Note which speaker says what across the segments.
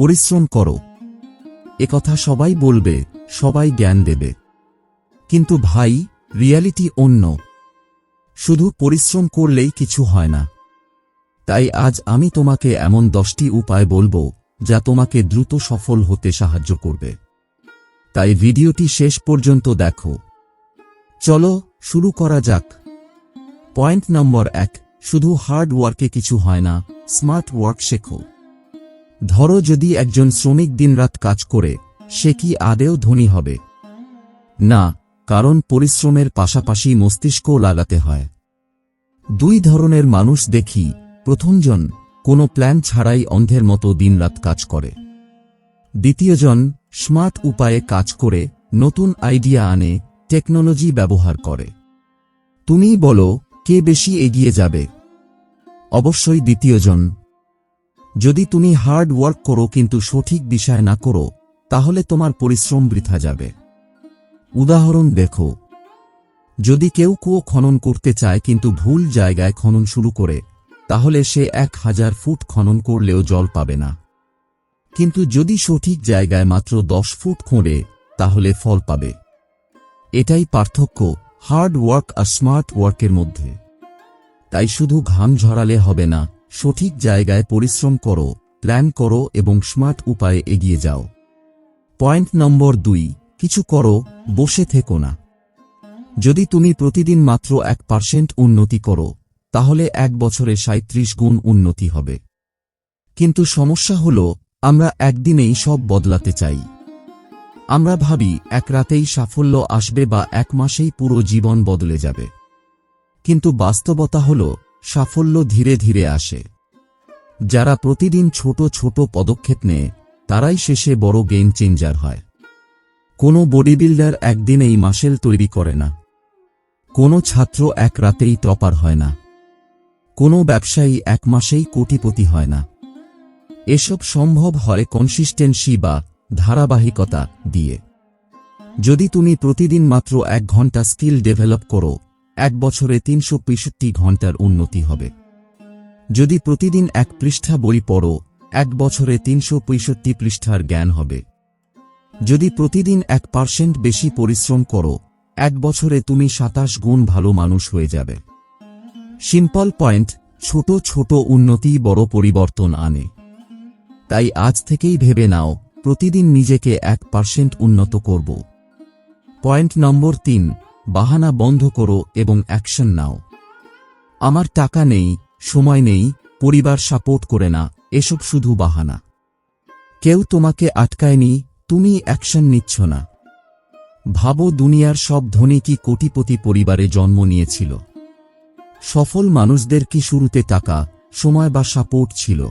Speaker 1: পরিশ্রম করো। একথা সবাই বলবে, সবাই জ্ঞান দেবে। কিন্তু ভাই, রিয়ালিটি অন্য। শুধু পরিশ্রম করলেই কিছু হয় না। তাই আজ আমি তোমাকে এমন দশটি উপায় বলব, যা তোমাকে দ্রুত সফল হতে সাহায্য করবে। তাই ভিডিওটি শেষ পর্যন্ত দেখো। চলো, শুরু করা যাক। পয়েন্ট নম্বর এক, শুধু হার্ড ওয়ার্কে কিছু হয় না, স্মার্ট ওয়ার্ক শেখো। ধরো যদি একজন শ্রমিক দিনরাত কাজ করে, সে কি আদেও ধনী হবে? না, কারণ পরিশ্রমের পাশাপাশি মস্তিষ্কও লাগাতে হয়। দুই ধরনের মানুষ দেখি, প্রথমজন কোনো প্ল্যান ছাড়াই অন্ধের মতো দিনরাত কাজ করে। দ্বিতীয়জন স্মার্ট উপায়ে কাজ করে, নতুন আইডিয়া আনে, টেকনোলজি ব্যবহার করে। তুমি বলো, কে বেশি এগিয়ে যাবে? অবশ্যই দ্বিতীয়জন যদি তুমি হার্ড ওয়ার্ক করো কিন্তু সঠিক দিশায় না করো, তাহলে তোমার পরিশ্রম বৃথা যাবে। উদাহরণ দেখো। যদি কেউ কুয়ো খনন করতে চায় কিন্তু ভুল জায়গায় খনন শুরু করে, তাহলে সে এক হাজার ফুট খনন করলেও জল পাবে না। কিন্তু যদি সঠিক জায়গায় মাত্র দশ ফুট খোঁড়ে, তাহলে ফল পাবে। এটাই পার্থক্য হার্ড ওয়ার্ক আর স্মার্ট ওয়ার্কের মধ্যে। তাই শুধু ঘাম ঝরালে হবে না সঠিক জায়গায় পরিশ্রম করো, প্ল্যান করো এবং স্মার্ট উপায়ে এগিয়ে যাও। পয়েন্ট নম্বর দুই, কিছু করো, বসে থেকো না। যদি তুমি প্রতিদিন মাত্র এক পার্সেন্ট উন্নতি করো, তাহলে এক বছরে সাঁত্রিশ গুণ উন্নতি হবে। কিন্তু সমস্যা হল, আমরা একদিনেই সব বদলাতে চাই। আমরা ভাবি, এক রাতেই সাফল্য আসবে বা এক মাসেই পুরো জীবন বদলে যাবে। কিন্তু বাস্তবতা হল সাফল্য ধীরে ধীরে আসে। যারা প্রতিদিন ছোট ছোট পদক্ষেপ নেয়, তারাই শেষে বড় গেম চেঞ্জার হয়। কোনো বডি বিল্ডার একদিনেই মাসেল তৈরি করে না। কোনো ছাত্র এক রাতেই টপার হয় না। কোনো ব্যবসায়ী এক মাসেই কোটিপতি হয় না। এসব সম্ভব হয় কনসিস্টেন্সি বা ধারাবাহিকতা দিয়ে। যদি তুমি প্রতিদিন মাত্র এক ঘণ্টা স্কিল ডেভেলপ করো এক বছরে তিনশো ঘণ্টার উন্নতি হবে। যদি প্রতিদিন এক পৃষ্ঠা বই পড়ো, এক বছরে তিনশো পঁয়ষট্টি পৃষ্ঠার জ্ঞান হবে। যদি প্রতিদিন এক পার্সেন্ট বেশি পরিশ্রম করো, এক বছরে তুমি সাতাশ গুণ ভালো মানুষ হয়ে যাবে। সিম্পল পয়েন্ট, ছোট ছোট উন্নতি বড় পরিবর্তন আনে। তাই আজ থেকেই ভেবে নাও, প্রতিদিন নিজেকে এক পার্সেন্ট উন্নত করব। পয়েন্ট নম্বর তিন বাহানা বন্ধ করো এবং অ্যাকশন নাও। আমার টাকা নেই, সময় নেই, পরিবার সাপোর্ট করে না, এসব শুধু বাহানা। কেউ তোমাকে আটকায়নি, তুমি অ্যাকশন নিচ্ছ না। ভাবো দুনিয়ার সব ধনী কি কোটিপতি পরিবারে জন্ম নিয়েছিল। সফল মানুষদের কি শুরুতে টাকা, সময় বা সাপোর্ট ছিল?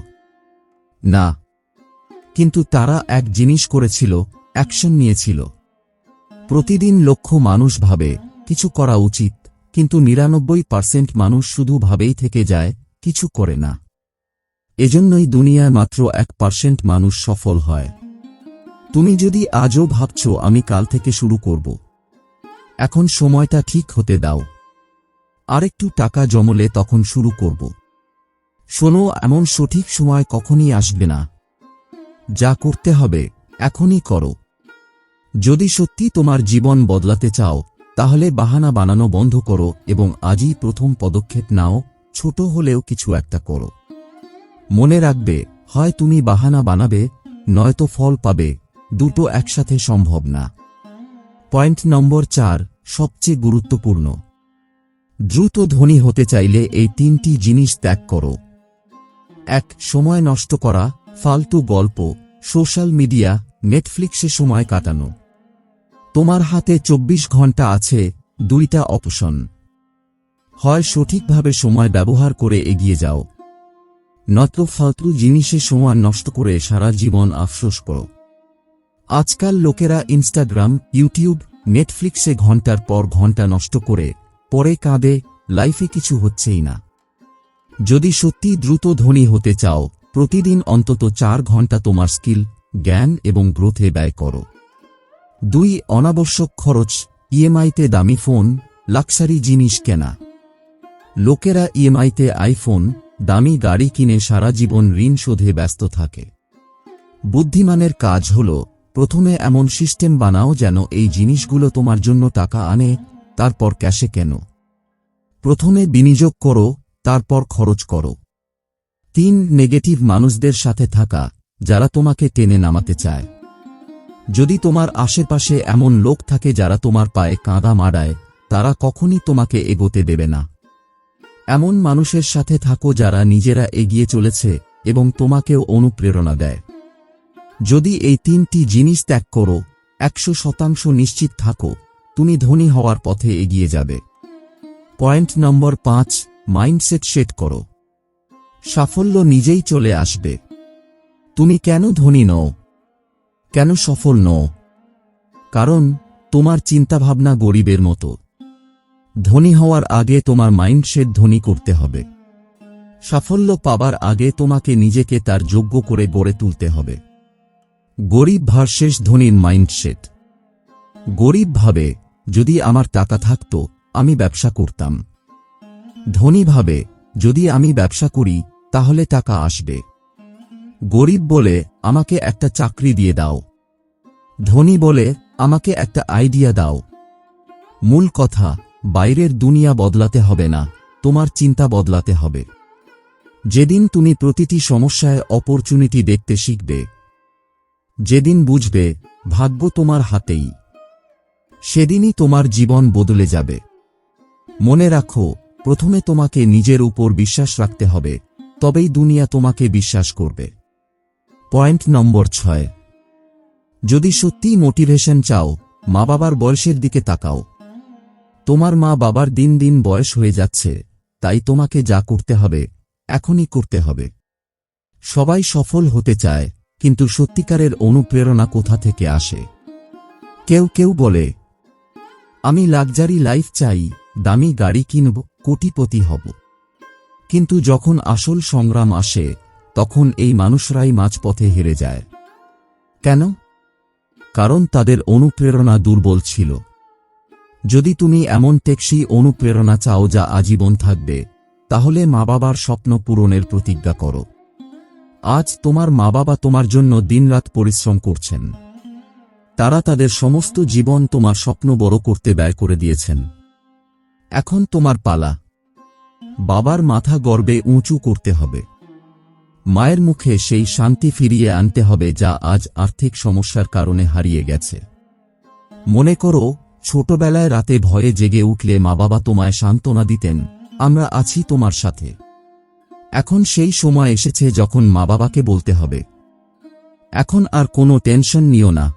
Speaker 1: না। কিন্তু তারা এক জিনিস করেছিল, অ্যাকশন নিয়েছিল। প্রতিদিন লক্ষ মানুষ ভাবে, কিছু করা উচিত, কিন্তু নিরানব্বই পার্সেন্ট মানুষ শুধু ভাবেই থেকে যায়, কিছু করে না। এজন্যই দুনিয়ায় মাত্র এক পার্সেন্ট মানুষ সফল হয়। তুমি যদি আজও ভাবছ, আমি কাল থেকে শুরু করব। এখন সময়টা ঠিক হতে দাও। আরেকটু টাকা জমলে তখন শুরু করব। শোনো, এমন সঠিক সময় কখনই আসবে না। যা করতে হবে, এখনই করো। যদি সত্যি তোমার জীবন বদলাতে চাও, তাহলে বাহানা বানানো বন্ধ করো এবং আজই প্রথম পদক্ষেপ নাও, ছোট হলেও কিছু একটা করো। মনে রাখবে, হয় তুমি বাহানা বানাবে, নয়তো ফল পাবে, দুটো একসাথে সম্ভব না। পয়েন্ট নম্বর চার, সবচেয়ে গুরুত্বপূর্ণ। দ্রুত ধনী হতে চাইলে এই তিনটি জিনিস ত্যাগ করো। এক, সময় নষ্ট করা, ফালতু গল্প, সোশ্যাল মিডিয়া, নেটফ্লিক্সে সময় কাটানো। তোমার হাতে চব্বিশ ঘণ্টা আছে, দুইটা অপশন। হয় সঠিকভাবে সময় ব্যবহার করে এগিয়ে যাও। নয়তো ফালতু জিনিসে সময় নষ্ট করে সারা জীবন আফসোস করো। আজকাল লোকেরা ইনস্টাগ্রাম, ইউটিউব, নেটফ্লিক্সে ঘণ্টার পর ঘণ্টা নষ্ট করে, পরে কাঁদে, লাইফে কিছু হচ্ছেই না। যদি সত্যি দ্রুত ধনী হতে চাও, প্রতিদিন অন্তত চার ঘণ্টা তোমার স্কিল, জ্ঞান এবং গ্রোথে ব্যয় করো। দুই অনাবশ্যক খরচ, ইএমআইতে দামি ফোন, লাক্সারি জিনিস কেনা। লোকেরা ইএমআইতে আইফোন, দামি গাড়ি কিনে সারা জীবন ঋণ শোধে ব্যস্ত থাকে। বুদ্ধিমানের কাজ হল, প্রথমে এমন সিস্টেম বানাও যেন এই জিনিসগুলো তোমার জন্য টাকা আনে, তারপর ক্যাশে কেন। প্রথমে বিনিয়োগ করো, তারপর খরচ করো। তিন, নেগেটিভ মানুষদের সাথে থাকা, যারা তোমাকে টেনে নামাতে চায়। যদি তোমার আশেপাশে এমন লোক থাকে যারা তোমার পায়ে কাঁদা মারায় তারা কখনই তোমাকে এগোতে দেবে না। এমন মানুষের সাথে থাকো যারা নিজেরা এগিয়ে চলেছে এবং তোমাকেও অনুপ্রেরণা দেয়। যদি এই তিনটি জিনিস ত্যাগ করো, একশো শতাংশ নিশ্চিত থাকো, তুমি ধনী হওয়ার পথে এগিয়ে যাবে। পয়েন্ট নম্বর পাঁচ, মাইন্ডসেট সেট করো। সাফল্য নিজেই চলে আসবে। তুমি কেন ধনী নও? কেন সফল নও? কারণ তোমার চিন্তাভাবনা গরিবের মতো। ধনী হওয়ার আগে তোমার মাইন্ডসেট ধনী করতে হবে। সাফল্য পাবার আগে তোমাকে নিজেকে তার যোগ্য করে গড়ে তুলতে হবে। গরিব ভার্সেস ধনীর মাইন্ডসেট। গরিব ভাবে, যদি আমার টাকা থাকত, আমি ব্যবসা করতাম। ধনী ভাবে, যদি আমি ব্যবসা করি, তাহলে টাকা আসবে। গরিব বলে আমাকে একটা চাকরি দিয়ে দাও। ধনী বলে আমাকে একটা আইডিয়া দাও। মূল কথা, বাইরের দুনিয়া বদলাতে হবে না, তোমার চিন্তা বদলাতে হবে। যেদিন তুমি প্রতিটি সমস্যায় অপরচুনিটি দেখতে শিখবে, যেদিন বুঝবে ভাগ্য তোমার হাতেই, সেদিনই তোমার জীবন বদলে যাবে। মনে রাখো, প্রথমে তোমাকে নিজের উপর বিশ্বাস রাখতে হবে, তবেই দুনিয়া তোমাকে বিশ্বাস করবে। পয়েন্ট নম্বর ছয়। যদি সত্যিই মোটিভেশন চাও, মা বাবার বয়সের দিকে তাকাও। তোমার মা বাবার দিন দিন বয়স হয়ে যাচ্ছে, তাই তোমাকে যা করতে হবে, এখনই করতে হবে। সবাই সফল হতে চায়, কিন্তু সত্যিকারের অনুপ্রেরণা কোথা থেকে আসে? কেউ কেউ বলে, আমি লাক্সারি লাইফ চাই, দামি গাড়ি কিনব, কোটিপতি হব। কিন্তু যখন আসল সংগ্রাম আসে তখন এই মানুষরাই মাঝপথে হেরে যায়। কেন? কারণ তাদের অনুপ্রেরণা দুর্বল ছিল। যদি তুমি এমন টেকসি অনুপ্রেরণা চাও যা আজীবন থাকবে, তাহলে মা বাবার স্বপ্ন পূরণের প্রতিজ্ঞা করো। আজ তোমার মা বাবা তোমার জন্য দিনরাত পরিশ্রম করছেন। তারা তাদের সমস্ত জীবন তোমার স্বপ্ন বড় করতে ব্যয় করে দিয়েছেন। এখন তোমার পালা। বাবার মাথা গর্বে উঁচু করতে হবে। মায়ের মুখে সেই শান্তি ফিরিয়ে আনতে হবে যা আজ আর্থিক সমস্যার কারণে হারিয়ে গেছে। মনে করো, ছোটবেলায় রাতে ভয়ে জেগে উঠলে মা বাবা তোমায় সান্ত্বনা দিতেন, আমরা আছি তোমার সাথে। এখন সেই সময় এসেছে যখন মা বাবাকে বলতে হবে। এখন আর কোনো টেনশন নিও না।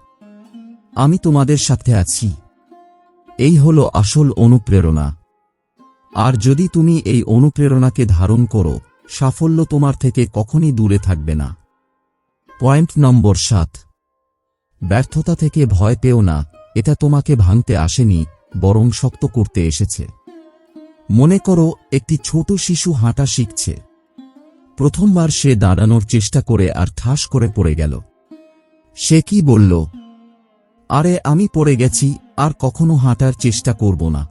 Speaker 1: আমি তোমাদের সাথে আছি। এই হল আসল অনুপ্রেরণা। আর যদি তুমি এই অনুপ্রেরণাকে ধারণ করো সাফল্য তোমার থেকে কখনই দূরে থাকবে না। পয়েন্ট নম্বর সাত। ব্যর্থতা থেকে ভয় পেও না, এটা তোমাকে ভাঙতে আসেনি, বরং শক্ত করতে এসেছে। মনে করো, একটি ছোট শিশু হাঁটা শিখছে। প্রথমবার সে দাঁড়ানোর চেষ্টা করে আর ঠাস করে পড়ে গেল। সে কি বলল? আরে, আমি পড়ে গেছি, আর কখনো হাঁটার চেষ্টা করব না।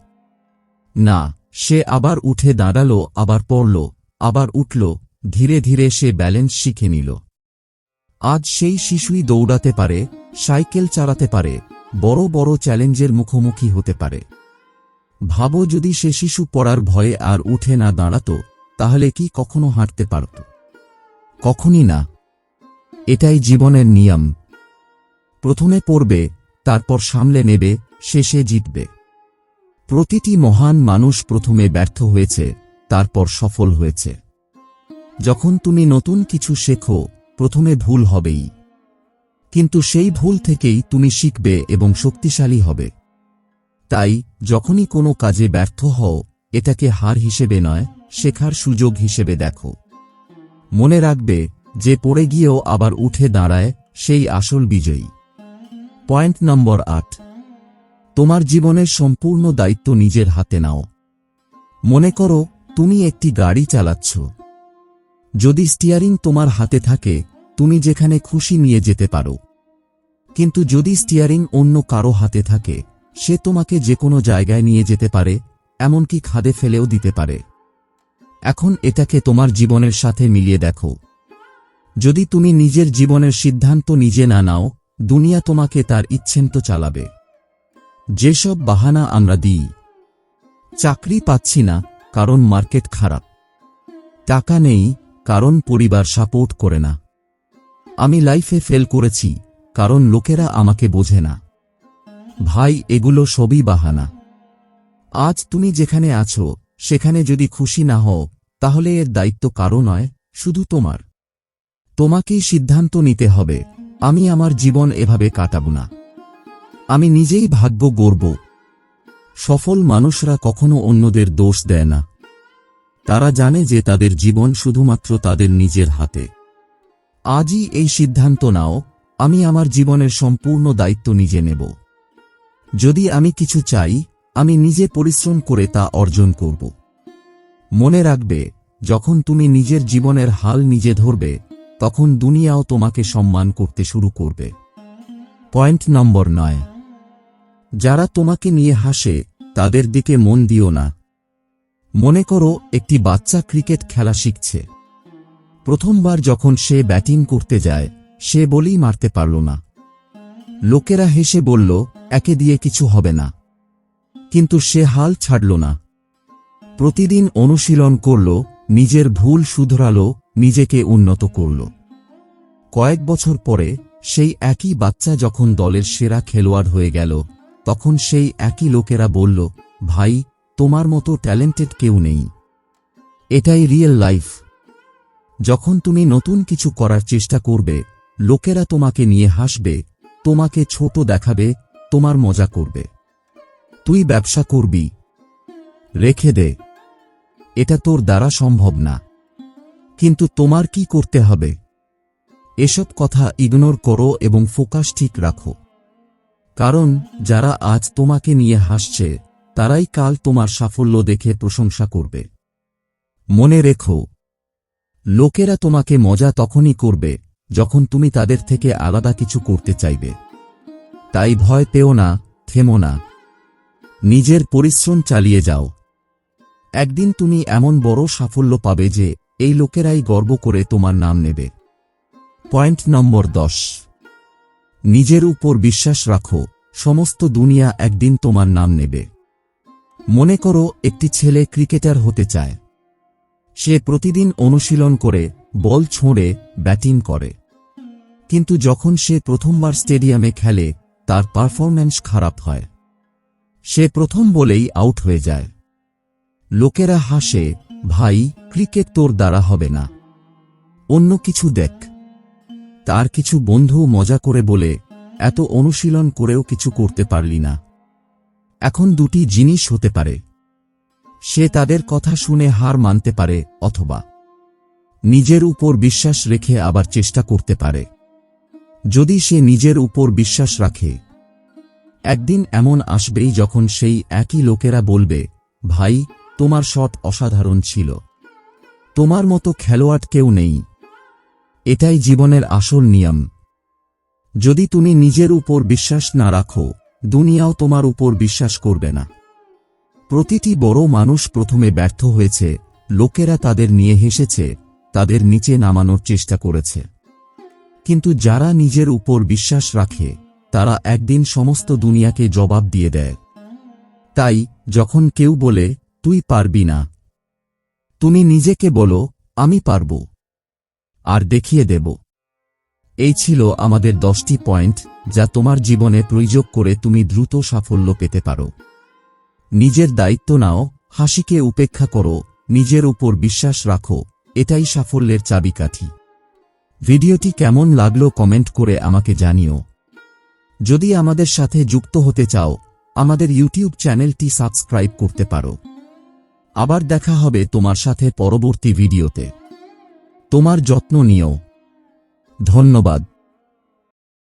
Speaker 1: না, সে আবার উঠে দাঁড়াল, আবার পড়ল। আবার উঠল, ধীরে ধীরে সে ব্যালেন্স শিখে নিল। আজ সেই শিশুই দৌড়াতে পারে, সাইকেল চালাতে পারে, বড় বড় চ্যালেঞ্জের মুখোমুখি হতে পারে। ভাবো যদি সে শিশু পড়ার ভয়ে আর উঠে না দাঁড়াত, তাহলে কি কখনো হাঁটতে পারত? কখনই না। এটাই জীবনের নিয়ম। প্রথমে পড়বে, তারপর সামলে নেবে, শেষে জিতবে। প্রতিটি মহান মানুষ প্রথমে ব্যর্থ হয়েছে তারপর সফল হয়েছে। যখন তুমি নতুন কিছু শেখো, প্রথমে ভুল হবেই। কিন্তু সেই ভুল থেকেই তুমি শিখবে এবং শক্তিশালী হবে। তাই, যখনই কোনো কাজে ব্যর্থ হও, এটাকে হার হিসেবে নয়, শেখার সুযোগ হিসেবে দেখো। মনে রাখবে, যে পড়ে গিয়েও আবার উঠে দাঁড়ায়, সেই আসল বিজয়ী। পয়েন্ট নম্বর আট। তোমার জীবনের সম্পূর্ণ দায়িত্ব নিজের হাতে নাও। মনে করো তুমি একটি গাড়ি চালাচ্ছ। যদি স্টিয়ারিং তোমার হাতে থাকে, তুমি যেখানে খুশি নিয়ে যেতে পারো। কিন্তু যদি স্টিয়ারিং অন্য কারও হাতে থাকে, সে তোমাকে যে কোনো জায়গায় নিয়ে যেতে পারে, এমনকি খাদে ফেলেও দিতে পারে। এখন এটাকে তোমার জীবনের সাথে মিলিয়ে দেখো। যদি তুমি নিজের জীবনের সিদ্ধান্ত নিজে না নাও, দুনিয়া তোমাকে তার ইচ্ছেন্ত চালাবে। যেসব বাহানা আমরা দিই, চাকরি পাচ্ছি না কারণ মার্কেট খারাপ। টাকা নেই, কারণ পরিবার সাপোর্ট করে না। আমি লাইফে ফেল করেছি, কারণ লোকেরা আমাকে বোঝে না। ভাই, এগুলো সবই বাহানা। আজ তুমি যেখানে আছো, সেখানে যদি খুশি না হও, তাহলে এর দায়িত্ব কারও নয়, শুধু তোমার। তোমাকেই সিদ্ধান্ত নিতে হবে, আমি আমার জীবন এভাবে কাটাব না। আমি নিজেই ভাগ্য গড়ব সফল মানুষরা কখনো অন্যদের দোষ দেয় না। তারা জানে যে তাদের জীবন শুধুমাত্র তাদের নিজের হাতে। আজই এই সিদ্ধান্ত নাও, আমি আমার জীবনের সম্পূর্ণ দায়িত্ব নিজে নেব। যদি আমি কিছু চাই, আমি নিজে পরিশ্রম করে তা অর্জন করব। মনে রাখবে, যখন তুমি নিজের জীবনের হাল নিজে ধরবে, তখন দুনিয়াও তোমাকে সম্মান করতে শুরু করবে। পয়েন্ট নম্বর নয়। যারা তোমাকে নিয়ে হাসে তাদের দিকে মন দিও না। মনে করো, একটি বাচ্চা ক্রিকেট খেলা শিখছে। প্রথমবার যখন সে ব্যাটিং করতে যায়, সে বলেই মারতে পারল না। লোকেরা হেসে বলল, একে দিয়ে কিছু হবে না। কিন্তু সে হাল ছাড়ল না। প্রতিদিন অনুশীলন করল, নিজের ভুল শুধরাল, নিজেকে উন্নত করল। কয়েক বছর পরে, সেই একই বাচ্চা যখন দলের সেরা খেলোয়াড় হয়ে গেল তখন সেই একই লোকেরা বলল, ভাই, তোমার মতো ট্যালেন্টেড কেউ নেই। এটাই রিয়েল লাইফ। যখন তুমি নতুন কিছু করার চেষ্টা করবে, লোকেরা তোমাকে নিয়ে হাসবে, তোমাকে ছোট দেখাবে, তোমার মজা করবে। তুই ব্যবসা করবি। রেখে দে। এটা তোর দ্বারা সম্ভব না। কিন্তু তোমার কি করতে হবে? এসব কথা ইগনোর করো এবং ফোকাস ঠিক রাখো। কারণ, যারা আজ তোমাকে নিয়ে হাসছে, তারাই কাল তোমার সাফল্য দেখে প্রশংসা করবে। মনে রেখো, লোকেরা তোমাকে মজা তখনই করবে, যখন তুমি তাদের থেকে আলাদা কিছু করতে চাইবে। তাই ভয় পেও না, থেমো না। নিজের পরিশ্রম চালিয়ে যাও। একদিন তুমি এমন বড় সাফল্য পাবে যে, এই লোকেরাই গর্ব করে তোমার নাম নেবে। পয়েন্ট নম্বর দশ। নিজের উপর বিশ্বাস রাখো, সমস্ত দুনিয়া একদিন তোমার নাম নেবে। মনে করো, একটি ছেলে ক্রিকেটার হতে চায়। সে প্রতিদিন অনুশীলন করে, বল ছোঁড়ে, ব্যাটিং করে। কিন্তু যখন সে প্রথমবার স্টেডিয়ামে খেলে, তার পারফরম্যান্স খারাপ হয়। সে প্রথম বলেই আউট হয়ে যায়। লোকেরা হাসে, ভাই, ক্রিকেট তোর দ্বারা হবে না। অন্য কিছু দেখ। তার কিছু বন্ধু মজা করে বলে, এত অনুশীলন করেও কিছু করতে পারলি না। এখন দুটি জিনিস হতে পারে। সে তাদের কথা শুনে হার মানতে পারে অথবা নিজের উপর বিশ্বাস রেখে আবার চেষ্টা করতে পারে। যদি সে নিজের উপর বিশ্বাস রাখে, একদিন এমন আসবেই যখন সেই একই লোকেরা বলবে, ভাই, তোমার শট অসাধারণ ছিল। তোমার মতো খেলোয়াড় কেউ নেই। এটাই জীবনের আসল নিয়ম। যদি তুমি নিজের উপর বিশ্বাস না রাখো, দুনিয়াও তোমার উপর বিশ্বাস করবে না। প্রতিটি বড় মানুষ প্রথমে ব্যর্থ হয়েছে, লোকেরা তাদের নিয়ে হেসেছে, তাদের নিচে নামানোর চেষ্টা করেছে। কিন্তু যারা নিজের উপর বিশ্বাস রাখে, তারা একদিন সমস্ত দুনিয়াকে জবাব দিয়ে দেয়। তাই, যখন কেউ বলে, তুই পারবি না। তুমি নিজেকে বলো, আমি পারব। আর দেখিয়ে দেব। এই ছিল আমাদের দশটি পয়েন্ট যা তোমার জীবনে প্রয়োগ করে তুমি দ্রুত সাফল্য পেতে পারো। নিজের দায়িত্ব নাও, হাসিকে উপেক্ষা করো, নিজের উপর বিশ্বাস রাখো, এটাই সাফল্যের চাবিকাঠি। ভিডিওটি কেমন লাগল কমেন্ট করে আমাকে জানিও। যদি আমাদের সাথে যুক্ত হতে চাও, আমাদের ইউটিউব চ্যানেলটি সাবস্ক্রাইব করতে পারো। আবার দেখা হবে তোমার সাথে পরবর্তী ভিডিওতে। তোমার যত্ন নিও। ধন্যবাদ।